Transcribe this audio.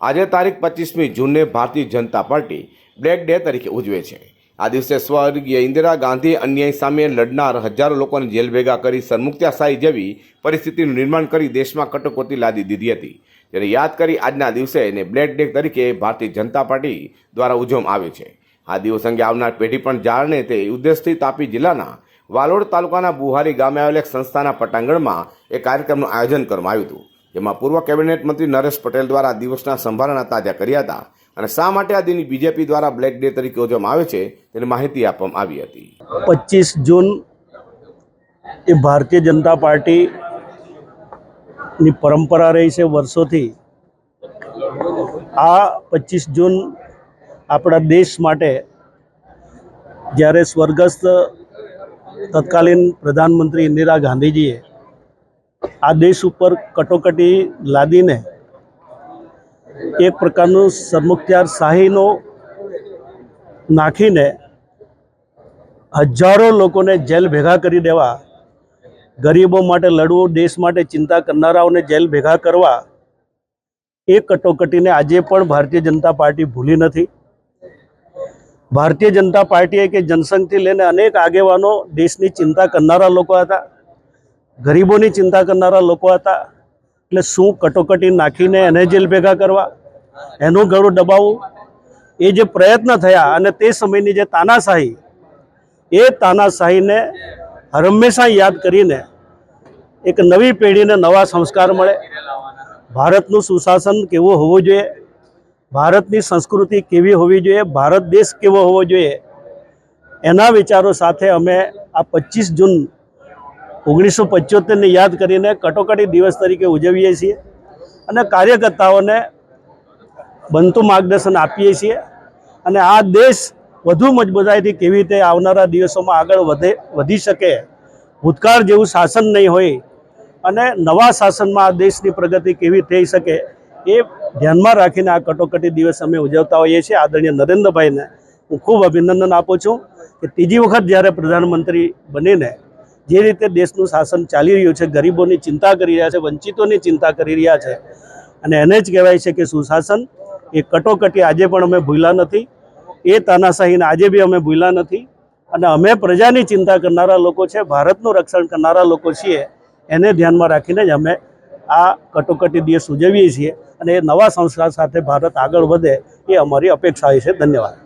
આજે તારીખ પચીસમી જૂનને Bharatiya Janata party black day તરીકે ઉજવે છે. આ દિવસે સ્વર્ગીય ઇન્દિરા ગાંધી અન્યાય સામે લડનાર હજારો લોકોને જેલ ભેગા કરી સરમુક્ત્યાશાહી જેવી પરિસ્થિતિનું નિર્માણ કરી દેશમાં કટોકટી લાદી દીધી હતી. ત્યારે યાદ કરી આજના દિવસે એને બ્લેક ડે તરીકે ભારતીય જનતા પાર્ટી દ્વારા ઉજવવામાં આવે છે. આ દિવસ અંગે આવનાર પેઢી પણ જાણે તે ઉદ્દેશથી તાપી જિલ્લાના વાલોડ તાલુકાના બુહારી ગામે આવેલ એક સંસ્થાના પટાંગણમાં એક કાર્યક્રમનું આયોજન કરવામાં આવ્યું હતું. જેમાં પૂર્વ કેબિનેટ મંત્રી નરેશ પટેલ દ્વારા દિવસના સંભારણા તાજા કર્યા હતા અને શા માટે આ દિન બીજેપી દ્વારા બ્લેક ડે તરીકે ઉજવવામાં આવે છે તેની માહિતી આપવામાં આવી હતી. પચીસ જૂન એ ભારતીય જનતા પાર્ટીની પરંપરા રહી છે વર્ષોથી. આ પચીસ જૂન આપણા દેશ માટે જ્યારે સ્વર્ગસ્થ તત્કાલીન પ્રધાનમંત્રી ઇન્દિરા ગાંધીજીએ આ દેશ ઉપર કટોકટી લાદીને એક પ્રકારનું સરમુખત્યાર શાહીનો નાખીને હજારો લોકોને જેલ ભેગા કરી દેવા, ગરીબો માટે લડવું, દેશ માટે ચિંતા કરનારાઓને જેલ ભેગા કરવા, એ કટોકટીને આજે પણ ભારતીય જનતા પાર્ટી ભૂલી નથી. ભારતીય જનતા પાર્ટીએ કે જનસંઘથી લઈને અનેક આગેવાનો દેશની ચિંતા કરનારા લોકો હતા. ગરીબોની ચિંતા કરનારા લોકો હતા. એટલે શું કટોકટી નાખીને એને જેલ ભેગા કરવા? એનું ગળું દબાવવું? એ જે પ્રયત્ન થયા અને તે સમયની જે તાનાશાહી, એ તાનાશાહીને હંમેશા યાદ કરીને એક નવી પેઢીને નવા સંસ્કાર મળે. ભારતનું સુશાસન કેવું હોવું જોઈએ? ભારતની સંસ્કૃતિ કેવી હોવી જોઈએ? ભારત દેશ કેવો હોવો જોઈએ? એના વિચારો સાથે અમે આ પચીસ જૂન ઓગણીસો પંચોતેરને યાદ કરીને કટોકટી દિવસ તરીકે ઉજવીએ છીએ અને કાર્યકર્તાઓને બનતું માર્ગદર્શન આપીએ છીએ અને આ દેશ વધુ મજબૂતાઈથી કેવી રીતે આવનારા દિવસોમાં આગળ વધે, વધી શકે, ભૂતકાળ જેવું શાસન નહીં હોય અને નવા શાસનમાં આ દેશની પ્રગતિ કેવી થઈ શકે એ ધ્યાનમાં રાખીને આ કટોકટી દિવસ અમે ઉજવતા હોઈએ છીએ. આદરણીય નરેન્દ્રભાઈને હું ખૂબ અભિનંદન આપું છું કે ત્રીજી વખત જ્યારે પ્રધાનમંત્રી બનીને જે રીતે દેશનું શાસન ચાલી રહ્યું છે, ગરીબોની ચિંતા કરી રહ્યા છે, વંચિતોની ચિંતા કરી રહ્યા છે, અને એને જ કહેવાય છે કે સુશાસન એ કટોકટી આજે પણ અમે ભૂલ્યા નથી, એ તાનાશાહીને આજે બી અમે ભૂલ્યા નથી, અને અમે પ્રજાની ચિંતા કરનારા લોકો છે, ભારતનું રક્ષણ કરનારા લોકો છીએ, એને ધ્યાનમાં રાખીને જ અમે આ કટોકટી દિવસ ઉજવીએ છીએ, અને એ નવા સંસ્કાર સાથે ભારત આગળ વધે, એ અમારી અપેક્ષા છે. ધન્યવાદ.